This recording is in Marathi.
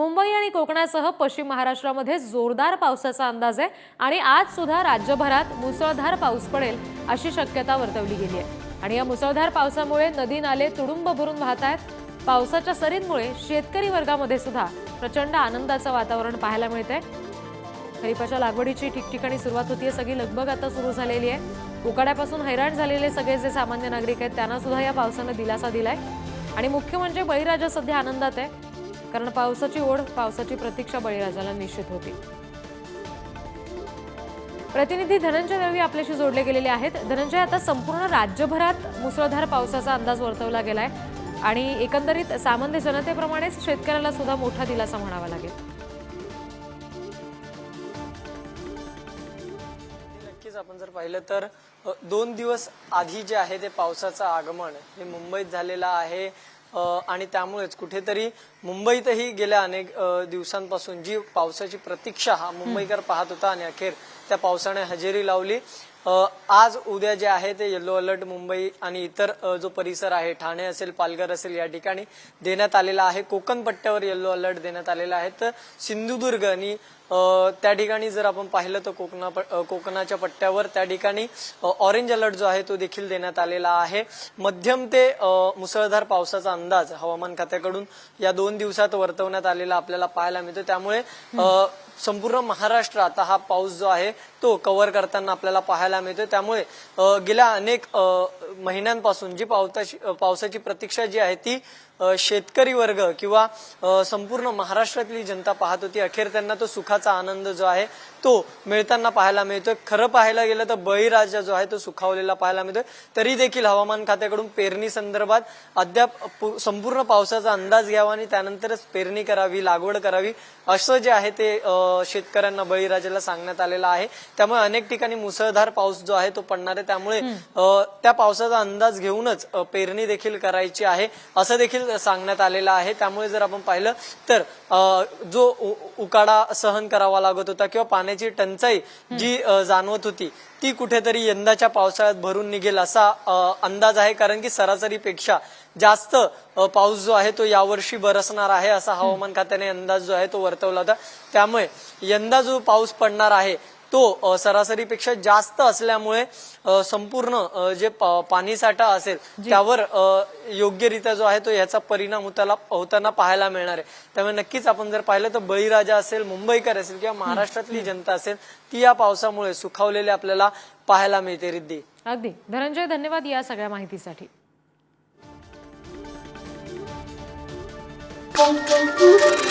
मुंबई आणि कोकणासह पश्चिम महाराष्ट्रामध्ये जोरदार पावसाचा अंदाज आहे आणि आज सुद्धा राज्यभरात मुसळधार पाऊस पडेल अशी शक्यता वर्तवली गेली आहे. आणि या मुसळधार पावसामुळे नदी नाले तुडुंब भरून वाहत आहेत पावसाच्या सरींमुळे शेतकरी वर्गामध्ये सुद्धा प्रचंड आनंदाचं वातावरण पाहायला मिळतंय. खरीपाच्या लागवडीची ठिकठिकाणी सुरुवात होतीये सगळी लगबग आता सुरू झालेली आहे. उकाड्यापासून हैराण झालेले सगळे जे सामान्य नागरिक आहेत त्यांना सुद्धा या पावसानं दिलासा दिलाय. आणि मुख्य म्हणजे बळीराजा सध्या आनंदात आहे. कारण पावसाची ओढ पावसाची प्रतीक्षा बळीराजाला निश्चित होती. प्रतिनिधी धनंजय दळवी आपल्याशी जोडले गेलेले आहेत. धनंजय आता संपूर्ण राज्यभरात मुसळधार पावसाचा अंदाज वर्तवला गेलाय आणि एकंदरीत सामान्य जनतेप्रमाणेच शेतकऱ्याला सुद्धा मोठा दिलासा म्हणावा लागेल. नक्कीच आपण जर पाहिलं तर दोन दिवस आधी जे आहे ते पावसाचं आगमन हे मुंबईत झालेलं आहे. आणि त्यामुळेच कुठेतरी मुंबईतही गेल्या अनेक दिवसांपासून जी पावसाची प्रतीक्षा हा मुंबईकर पाहत होता आणि अखेर त्या पावसाने हजेरी लावली. आज उद्या जे आहे ते येलो अलर्ट मुंबई आणि इतर जो परिसर आहे ठाणे असेल पालघर असेल या ठिकाणी देण्यात आलेला आहे. कोकण पट्ट्यावर येलो अलर्ट देण्यात आलेला आहे. तर सिंधुदुर्ग आणि त्या ठिकाणी जर आपण पाहिलं तर कोकणा कोकणाच्या पट्ट्यावर त्या ठिकाणी ऑरेंज अलर्ट जो आहे तो देखील देण्यात आलेला आहे. मध्यम ते मुसळधार पावसाचा अंदाज हवामान खात्याकडून या दोन दिवसात वर्तवण्यात आलेला आपल्याला पाहायला मिळतो त्यामुळे संपूर्ण महाराष्ट्र आता हा पाऊस जो आहे तो कव्हर करताना आपल्याला पाहायला मिळतो त्यामुळे गेल्या अनेक महिन्यांपासून जी पावसाची अ, पावसाची प्रतीक्षा जी आहे ती शेतकरी वर्ग किंवा संपूर्ण महाराष्ट्रातली जनता पाहत होती. अखेर त्यांना तो सुखाचा आनंद जो आहे तो मिळताना पाहायला मिळतोय. खरं पाहायला गेलं तर बळीराजा जो आहे तो सुखावलेला पाहायला मिळतोय. तरी देखील हवामान खात्याकडून पेरणी संदर्भात अद्याप संपूर्ण पावसाचा अंदाज घ्यावा आणि त्यानंतरच पेरणी करावी लागवड करावी असं जे आहे ते शेतकऱ्यांना बळीराजाला सांगण्यात आलेलं आहे. त्यामुळे अनेक ठिकाणी मुसळधार पाऊस जो आहे तो पडणार आहे. त्यामुळे त्या पावसाचा अंदाज घेऊनच पेरणी देखील करायची आहे असं देखील सांगण्यात आलेलं आहे. त्यामुळे जर आपण पाहिलं तर जो उ- उकाडा सहन करावा लागत होता किंवा पाण्याची टंचाई जी जाणवत होती ती कुठेतरी यंदाच्या पावसाळ्यात भरून निघेल असा अंदाज आहे. कारण की सरासरीपेक्षा जास्त पाऊस जो आहे तो यावर्षी बरसणार आहे असा हवामान खात्याने अंदाज जो आहे तो वर्तवला होता. त्यामुळे यंदा जो पाऊस पडणार आहे तो सरासरीपेक्षा जास्त असल्यामुळे संपूर्ण जे पाणीसाठा असेल त्यावर योग्यरित्या जो आहे तो याचा परिणाम होताना होताना पाहायला मिळणार आहे. त्यामुळे नक्कीच आपण जर पाहिलं तर बळीराजा असेल मुंबईकर असेल किंवा महाराष्ट्रातली जनता असेल ती या पावसामुळे सुखावलेली आपल्याला पाहायला मिळते रिद्धी. अगदी. धनंजय धन्यवाद या सगळ्या माहितीसाठी. Thank you.